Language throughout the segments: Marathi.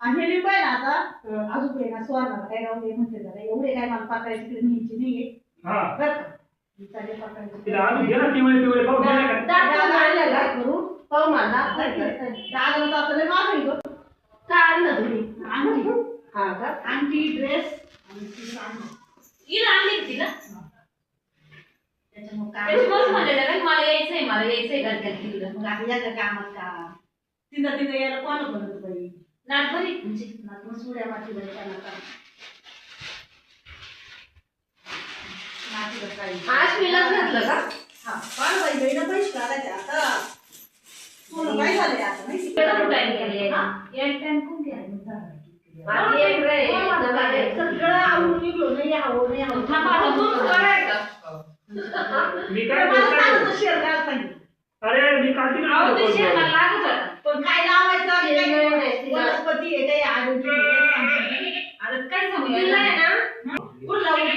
आणि आहे ना आता अजून काही ना काय राहू दे म्हणते जरा. एवढे काय मला पाकायची न्यायची नाहीये. हा. आणखी हा का? आणखी ड्रेस. तिला मला यायचंय मला यायचंय घरच्यात तिकडं. मग आता याच्या कामात का? तिथं तिथं यायला कोण म्हणत बाई? नाट बरी म्हणजे मग सुड्या माती बाई काही आश्मीलाच घातलं का? हा पण पैसे आता काय झालंय माहिती केलाय? हा? एक कोण. सगळं आवडून निघलो नाही नाही? मी काय बोलतोय? शेअर करायला सांगितलं अरे मी अहो, ते. लागत होता. पण काय लावायचं आणि काय नाही, वनस्पती आहे काही आरोग्य आहे, काही सांगता नाही. आता काय सांगू तिला आहे? ना,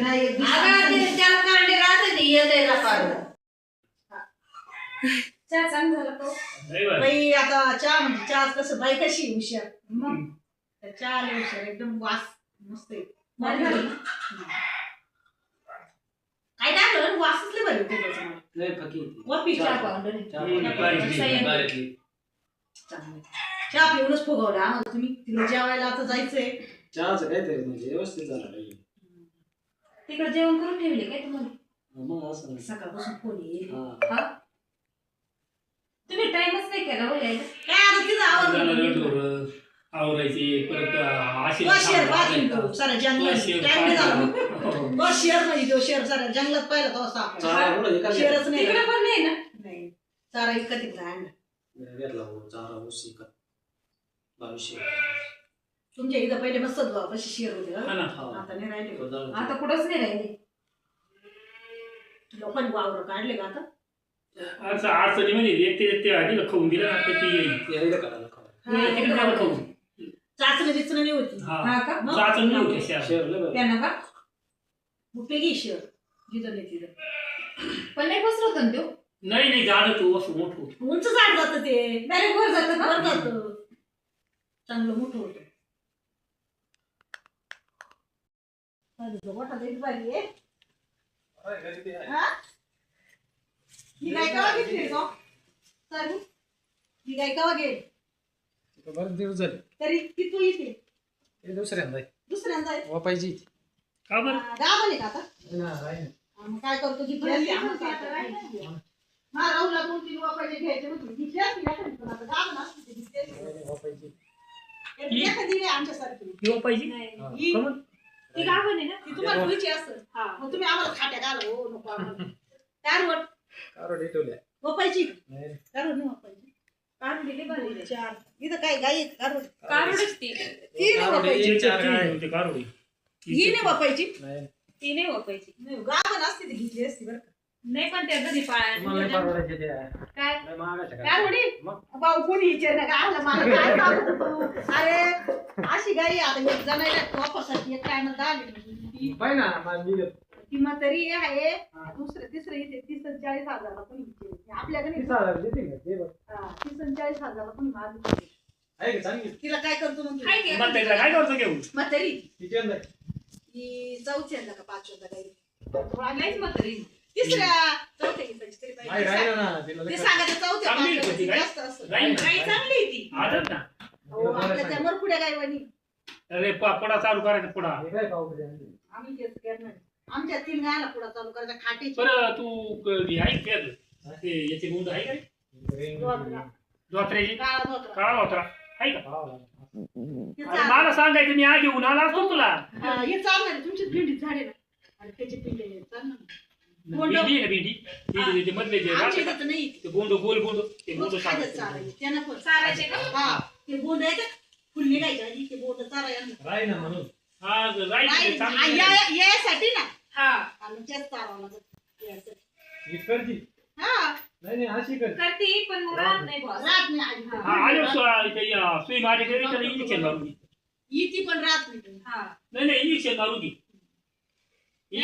नाही, एक दिवस अगं, ते त्याला कांडे राहते ते येत आहे ना पाडलं. चहा झाला? नाही. बाई आता चहा म्हणजे चहा कसं बाई कशी आहे हुशार मग त्या हुशार एकदम वास मस्त आहे. भारी झाली. काय टाकलं वासच लय भारी होते त्याच्यामध्ये. लय फकी होती. वपी चहा चहा. पावडर आहे. चहा हम्म, पावडर. बारीक सह्याद्री. बारीकली. चांगलं आहे. चहा पिऊनच फुगवलं आम्हाला तुम्ही तिला जेवायला आता जायचंय चहाचं काहीतरी म्हणजे व्यवस्थित झालं नाही तिकडे जेवण करून ठेवले काय तुम्हाला? मग असं नाही. सकाळपासून फोन येईल. हा. तुम्ही टाइमच नाही केला हो यायला. काय आता तिथं आपल्याला आवडलं ढोरं आवरायचे परत असे बस शेर जंगलात. टाइम झाला. बस शेर म्हणजे तो शेर साऱ्या जंगलात पाहिला तो असा. शेरच नाही. तिकडे पण नाही ना? नाही. चारा इकत तिकडे आणला घेतला भाऊ, चारा ऊस इकत. बावीसशे. तुमच्या इथं पहिले मस्त कशी शेर होते हा? ना. हा. आता नाही राहिले. आता कुठंच नाही राहिले. लोकांनी वावर काढले का आता? असं अडचणीमध्ये एक ते खाऊन दिलं ना तर ती येईल. ते राहिलं काढायला खाऊ. ते तिकडे जाऊन खाऊन. चाचणी बिचणी नाही होती. हा. हा का? मग? चाचण नाही होती शेर. शेर लय बरं. त्यांना का? उपयोगी शेर? जिथं नाही तिथं. पण नाही पसरत ना नाही नाही तू असं मोठं होतं. उंच झाड जातं ते. डायरेक्ट वर जातं का वर जातं. चांगलं मोठं होतं. मोठा देख बारी आहे. हा? ही गाय केव्हा घेतली का चालू ही गाय केव्हा गेली? तो बरेच दिवस झाले. तरी ती तू येते? हे दुसऱ्यांदा आहे. दुसऱ्यांदा आहे. वापायची का बरं? हा, गाव आले का आता? ना, आहे ना. हा, मग काय करतो? घेतली असती आम्हाला काय करायचं? हा. राहुलला दोन तीन वापायचे घ्यायचे होते घेतली असती एखादी पण आता गाव ना असती ती घेतली असती. नाही, वापायची. एखादी एखादी नाही आमच्यासारखी किंवा पाहिजे? हा. ती गाभण आहे ना ती तुम्हाला खुईची असतं मग तुम्ही आम्हाला खाट्या घाल हो नको आम्हाला. कारवट कारोडी ठेवल्या. वापायची नाही. कारवट नाही वापायची काढून दिली बरं चार. इथं काय गाई आहेत, कारवट काढूनच ती. ती नाही वापायची चार ती. ही नाही वापायची नाही. ती नाही वापायची नाही गावन असते ती घेतली असती बरं का. नाही पण त्या घरी. काय लय महागाच्या गाय. कारवडी मग? भाऊ कोणी विचार ना मला काय तू अरे अशी गाई आता एक जणायला वापरसाठी एक काय म्हणता आली पाय ना मला मी देतो. ती म्हातारी आहे दुसरं तिसरं इथे तीस आणि चाळीस हजारला विचारते. आपल्याकडे तीस हजार देते का? दे बरं. हा, तीस आणि चाळीस हजारला आहे का चांगली? तिला काय करतो मग काय ते? मग त्याला काय करतो घेऊन म्हातारी किती? ही चौथ्यांदा का पाचव्यांदा गाई नाहीच म्हातारी तिसऱ्या चौथ्या गीताची तरी नाही, पाहिजे राहिलं ना. तिला ते सांगायचं चौथ्या चांगली होती? जास्त असं आहे ती आदत ना हो, आपल्या त्या मरकुड्या गायवानी अरे प- पुढा चालू करायचा पुढा हे काय पावडर आहे? आम्ही तेच करणार आमच्या तीन गायला पुढे चालू करायचा खाटीची बरं तू क- हे ऐक त्यात. ते याचे गुंड आहे का रे? धोत्रा. धोत्र्याचे काळा धोत्रा. काळा धोत्रा आहे का हा. हे अरे चाल- मला सांगायचं मी आधी येऊन आला असतो तुला हा, हे चालणार आहे. झाडे ना आणि त्याचे पिंडे. चालणार. गोंड. भेंडी आहे ना भेंडी भेंडी ते मधले जे आमच्या राहते का? इथं नाही। ते गोंड गोल गोंड। ते गोंड रोज खायचं चारायचं. त्यानं पण चारायचे का हा ते बोंड आहे का फुल निघायच्या आधी ते बोंड चारायला राही ना म्हणून हा राईट नाही, ते चांगलं आहे. या- यासाठी ना? हा। तेच चारावं लागत यासाठी. हीच करती हा नाही नाही अशी कर करती पण मग राहत नाही बॉस राहत नाही. हा। आलो सु- ते, अं, सुई मारी घरी त्याला इंजेक्शन मारून घे इथे पण राहत नाही हा। नाही नाही इंजेक्शन मारून घे